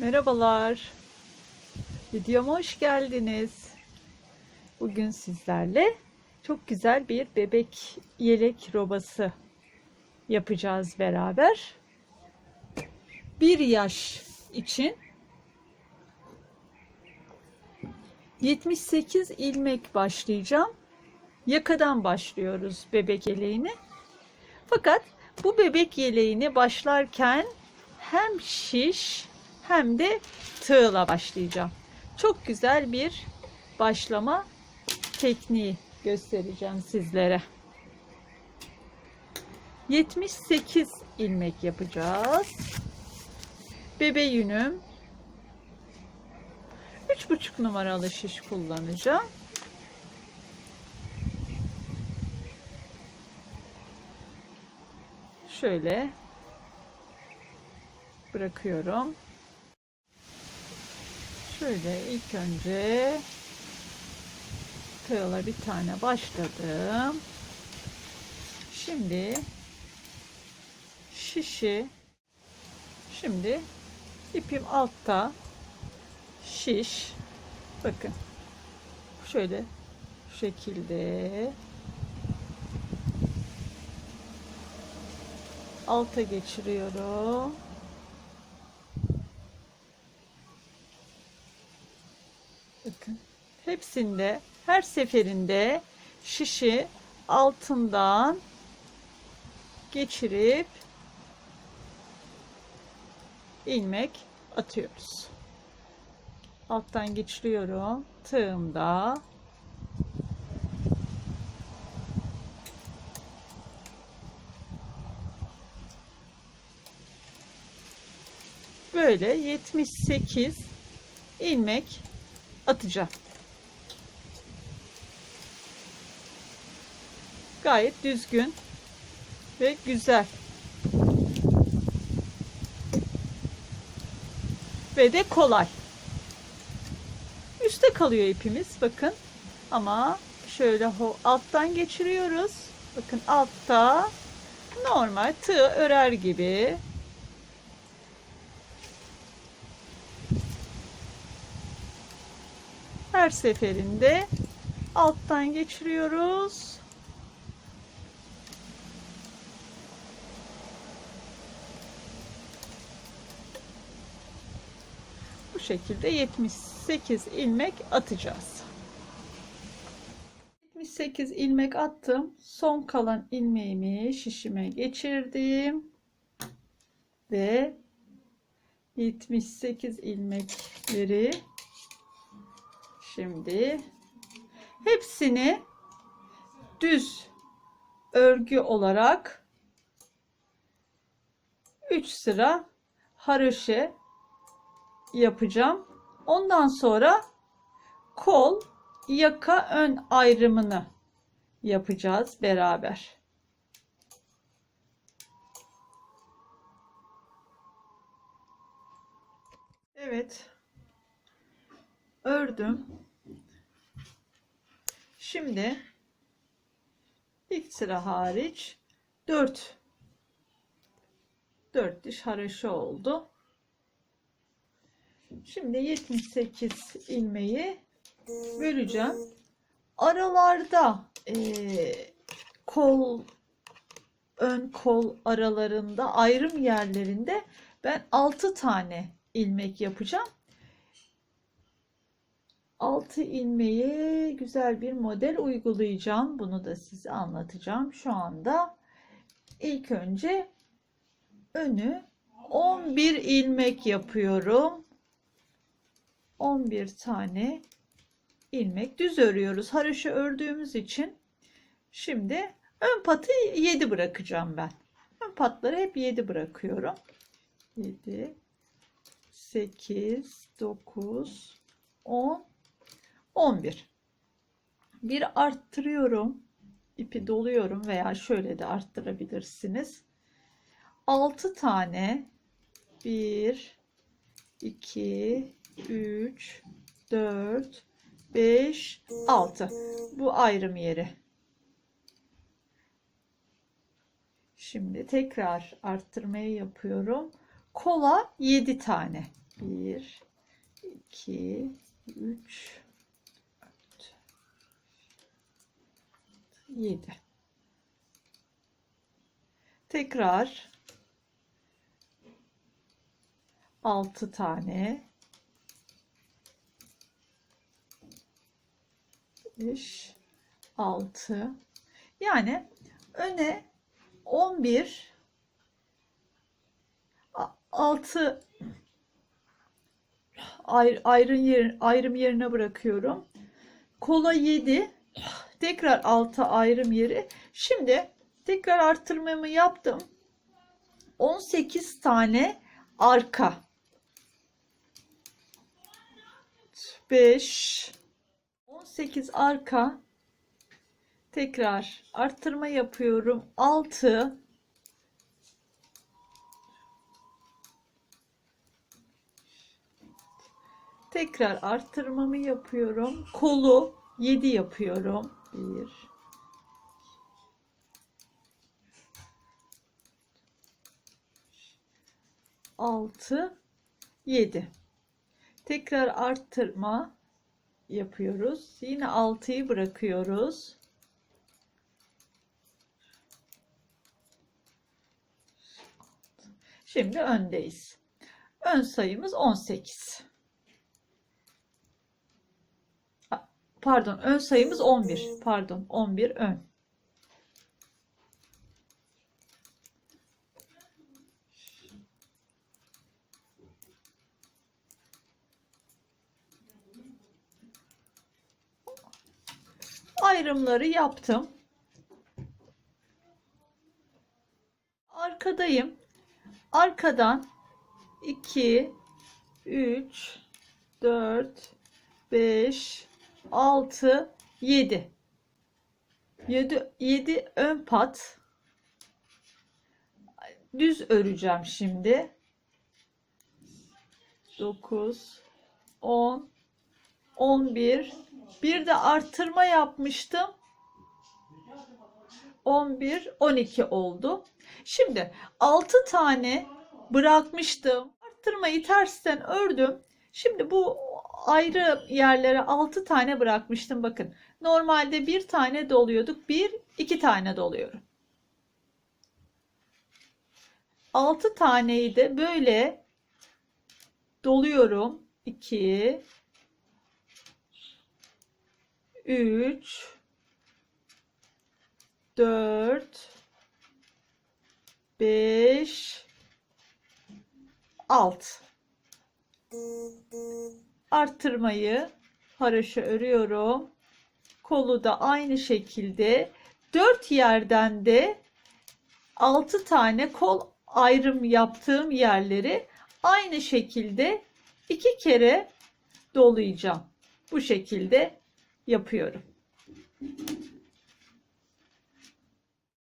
Merhabalar. Videoma hoş geldiniz. Bugün sizlerle çok güzel bir bebek yelek robası yapacağız beraber. Bir yaş için 78 ilmek başlayacağım. Yakadan başlıyoruz bebek yeleğini. Fakat bu bebek yeleğini başlarken hem şiş hem de tığla başlayacağım. Çok güzel bir başlama tekniği göstereceğim sizlere. 78 ilmek yapacağız. Bebe yünüm 3,5 numaralı şiş kullanacağım. Şöyle bırakıyorum. Şöyle ilk önce tığla bir tane başladım. Şimdi şişi şimdi ipim altta şiş bakın şöyle şu şekilde alta geçiriyorum. Bakın hepsinde her seferinde şişi altından geçirip ilmek atıyoruz. Alttan geçiriyorum. Tığımda böyle 78 ilmek atacağım. Gayet düzgün ve güzel. Ve de kolay. Üste kalıyor ipimiz bakın. Ama şöyle alttan geçiriyoruz. Bakın altta normal tığ örer gibi her seferinde alttan geçiriyoruz. Bu şekilde 78 ilmek atacağız. 78 ilmek attım. Son kalan ilmeğimi şişime geçirdim. Ve 78 ilmekleri Şimdi hepsini düz örgü olarak 3 sıra haroşe yapacağım. Ondan sonra kol, yaka, ön ayrımını yapacağız beraber. Evet ördüm. Şimdi ilk sıra hariç 4 4 diş haroşa oldu. Şimdi 78 ilmeği böleceğim. Aralarda e, kol ön kol aralarında ayrım yerlerinde ben 6 tane ilmek yapacağım. 6 ilmeği güzel bir model uygulayacağım. Bunu da size anlatacağım şu anda. İlk önce önü 11 ilmek yapıyorum. 11 tane ilmek düz örüyoruz. Haroşa ördüğümüz için şimdi ön patı 7 bırakacağım ben. Ön patları hep 7 bırakıyorum. 7 8 9 10 11 bir arttırıyorum ipi doluyorum veya şöyle de arttırabilirsiniz 6 tane 1 2 3 4 5 6 bu ayrım yeri. Şimdi tekrar arttırmayı yapıyorum. Kola 7 tane. 1 2 3 4 7 Tekrar 6 tane 5 6 yani öne 11 6 ayrım yer, ayrım yerine bırakıyorum. Kola 7 tekrar 6 ayrım yeri. Şimdi tekrar arttırmamı yaptım. 18 tane arka 5 18 arka. Tekrar arttırma yapıyorum. 6 tekrar arttırmamı yapıyorum. Kolu 7 yapıyorum. 1 6 7 tekrar arttırma yapıyoruz. Yine 6'yı bırakıyoruz. Şimdi öndeyiz. Ön sayımız 18 pardon ön sayımız 11 pardon 11 ön ayrımları yaptım. Arkadayım. Arkadan 2 3 4 5 6 7 7 7 ön pat düz öreceğim şimdi 9 10 11 bir de arttırma yapmıştım. 11, 12 oldu. Şimdi 6 tane bırakmıştım. Arttırmayı tersten ördüm. Şimdi bu ayrı yerlere 6 tane bırakmıştım. Bakın normalde bir tane doluyorduk. Bir, iki tane doluyorum. 6 taneyi de böyle doluyorum. 2, 3 4 5 6 arttırmayı haraşo örüyorum. Kolu da aynı şekilde 4 yerden de 6 tane kol ayrım yaptığım yerleri aynı şekilde iki kere dolayacağım. Bu şekilde yapıyorum.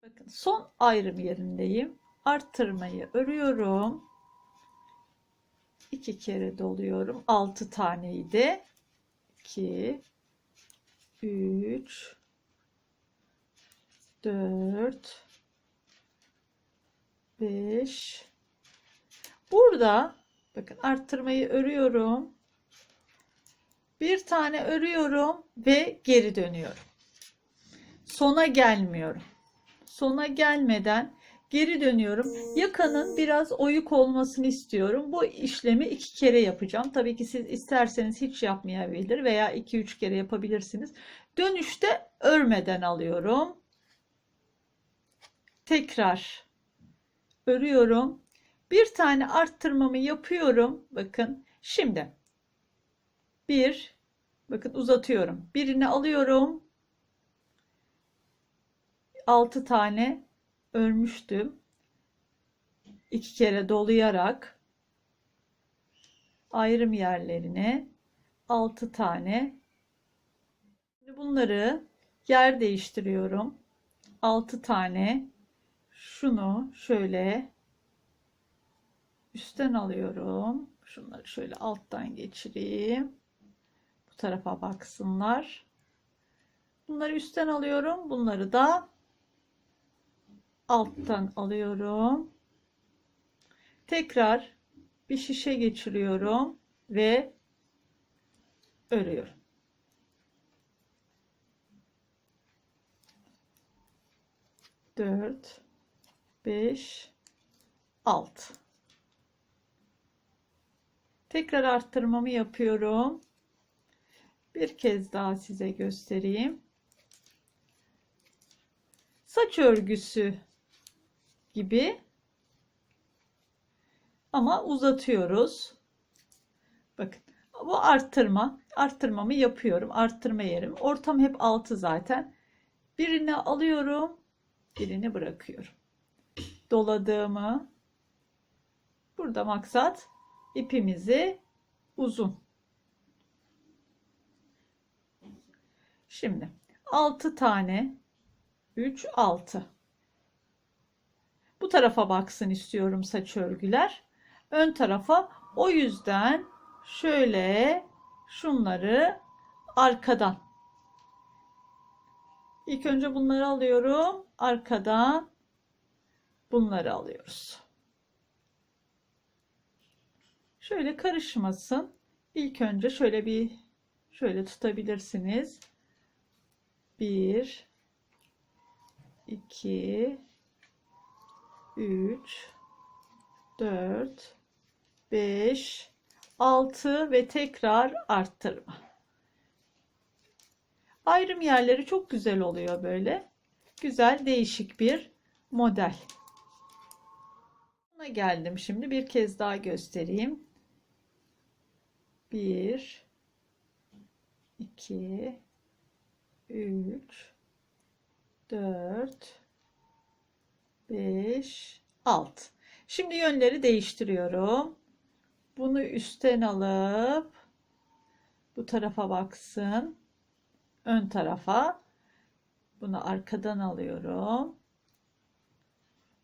Bakın son ayrım yerindeyim. Arttırmayı örüyorum. İki kere doluyorum. Altı taneyi de 2 3 4 5 Burada bakın arttırmayı örüyorum bir tane örüyorum ve geri dönüyorum. Sona gelmiyorum. Sona gelmeden geri dönüyorum. Yakanın biraz oyuk olmasını istiyorum. Bu işlemi iki kere yapacağım. Tabii ki siz isterseniz hiç yapmayabilir veya iki üç kere yapabilirsiniz. Dönüşte örmeden alıyorum. Tekrar örüyorum. Bir tane arttırmamı yapıyorum. Bakın şimdi bir bakın uzatıyorum. Birini alıyorum. 6 tane örmüştüm. iki kere dolayarak ayrım yerlerine 6 tane bunları yer değiştiriyorum. 6 tane şunu şöyle üstten alıyorum. Şunları şöyle alttan geçireyim tarafa baksınlar. Bunları üstten alıyorum. Bunları da alttan alıyorum. Tekrar bir şişe geçiriyorum ve örüyorum. Dört, beş, altı. Tekrar arttırmamı yapıyorum. Bir kez daha size göstereyim. Saç örgüsü gibi ama uzatıyoruz. Bakın bu arttırma. Arttırmamı yapıyorum. Arttırma yerim. Ortam hep 6 zaten. Birini alıyorum. Birini bırakıyorum. Doladığımı burada maksat ipimizi uzun. Şimdi 6 tane 3 6 bu tarafa baksın istiyorum saç örgüler. Ön tarafa o yüzden şöyle şunları arkadan İlk önce bunları alıyorum. Arkadan bunları alıyoruz. Şöyle karışmasın. İlk önce şöyle bir şöyle tutabilirsiniz. 1 2 3 4 5 6 ve tekrar arttırma. Ayrım yerleri çok güzel oluyor böyle. Güzel değişik bir model. Buna geldim şimdi bir kez daha göstereyim. 1 2 3 4 5 6 şimdi yönleri değiştiriyorum. Bunu üstten alıp bu tarafa baksın. Ön tarafa. Bunu arkadan alıyorum.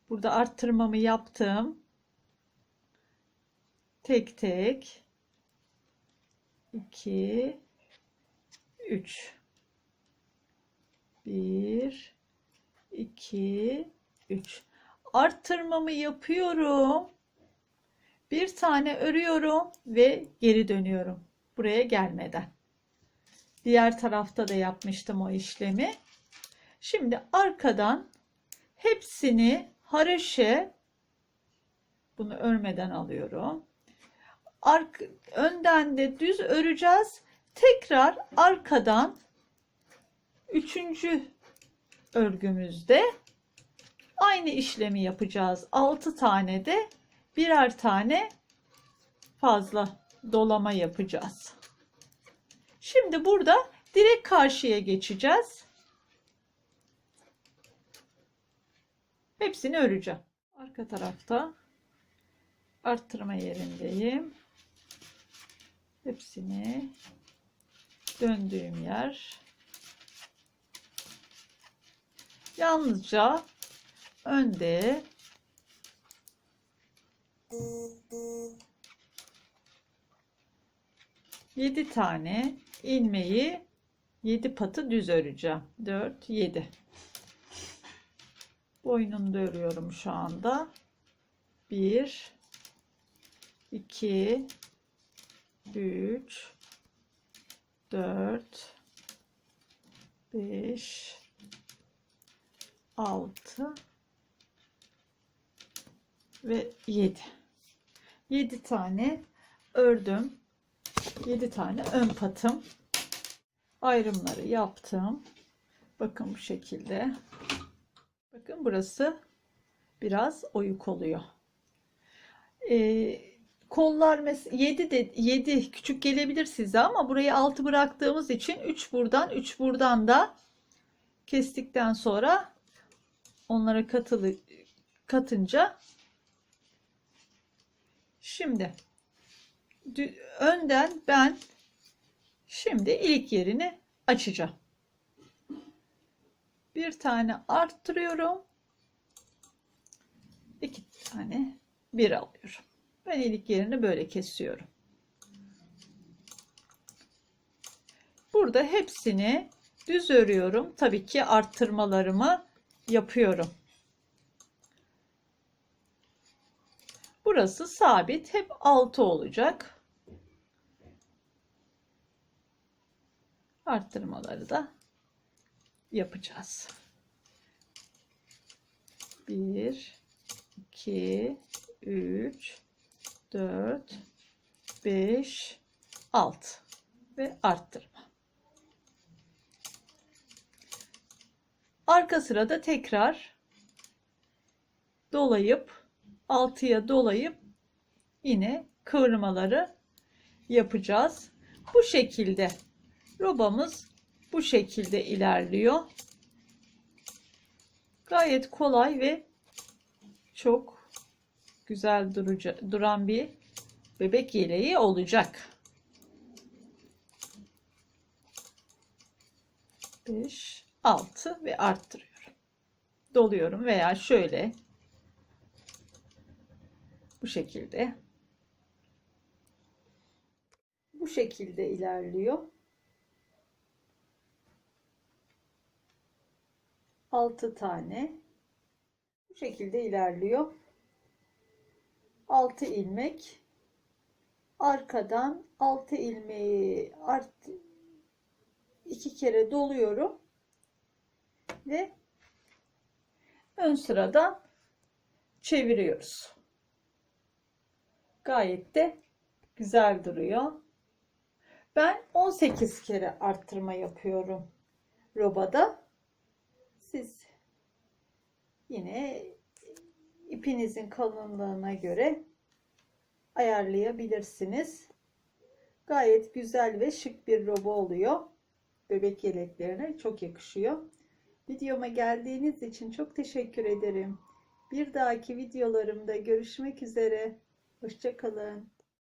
Burada arttırmamı yaptım. Tek tek. 2 3 1 2 3 arttırmamı yapıyorum. Bir tane örüyorum ve geri dönüyorum buraya gelmeden. Diğer tarafta da yapmıştım o işlemi. Şimdi arkadan hepsini haroşe bunu örmeden alıyorum. Ark, önden de düz öreceğiz. Tekrar arkadan üçüncü örgümüzde aynı işlemi yapacağız. 6 tane de birer tane fazla dolama yapacağız. Şimdi burada direkt karşıya geçeceğiz. Hepsini öreceğim. Arka tarafta arttırma yerindeyim. Hepsini döndüğüm yer yalnızca önde yedi tane ilmeği yedi patı düz öreceğim. 4 7 boynunu da örüyorum şu anda. 1 2 3 4 5 6 ve 7 7 tane ördüm. 7 tane ön patım. Ayrımları yaptım. Bakın bu şekilde. Bakın burası biraz oyuk oluyor. Ee, kollar 7 de 7 küçük gelebilir size ama burayı 6 bıraktığımız için 3 buradan 3 buradan da kestikten sonra onlara katılı katınca şimdi önden ben şimdi ilk yerini açacağım. Bir tane arttırıyorum. iki tane bir alıyorum. Ben ilk yerini böyle kesiyorum. Burada hepsini düz örüyorum. Tabii ki arttırmalarımı yapıyorum. Burası sabit. Hep 6 olacak. Arttırmaları da yapacağız. 1 2 3 4 5 6 ve arttırma. Arka sırada tekrar dolayıp 6'ya dolayıp yine kıvırmaları yapacağız. Bu şekilde robamız bu şekilde ilerliyor. Gayet kolay ve çok güzel durucu, duran bir bebek yeleği olacak. 5 6 ve arttırıyorum. Doluyorum veya şöyle bu şekilde bu şekilde ilerliyor. 6 tane bu şekilde ilerliyor. 6 ilmek arkadan 6 ilmeği art iki kere doluyorum ve ön sıradan çeviriyoruz. Gayet de güzel duruyor. Ben 18 kere arttırma yapıyorum robada. Siz yine ipinizin kalınlığına göre ayarlayabilirsiniz. Gayet güzel ve şık bir roba oluyor. Bebek yeleklerine çok yakışıyor. Videoma geldiğiniz için çok teşekkür ederim. Bir dahaki videolarımda görüşmek üzere. Hoşçakalın.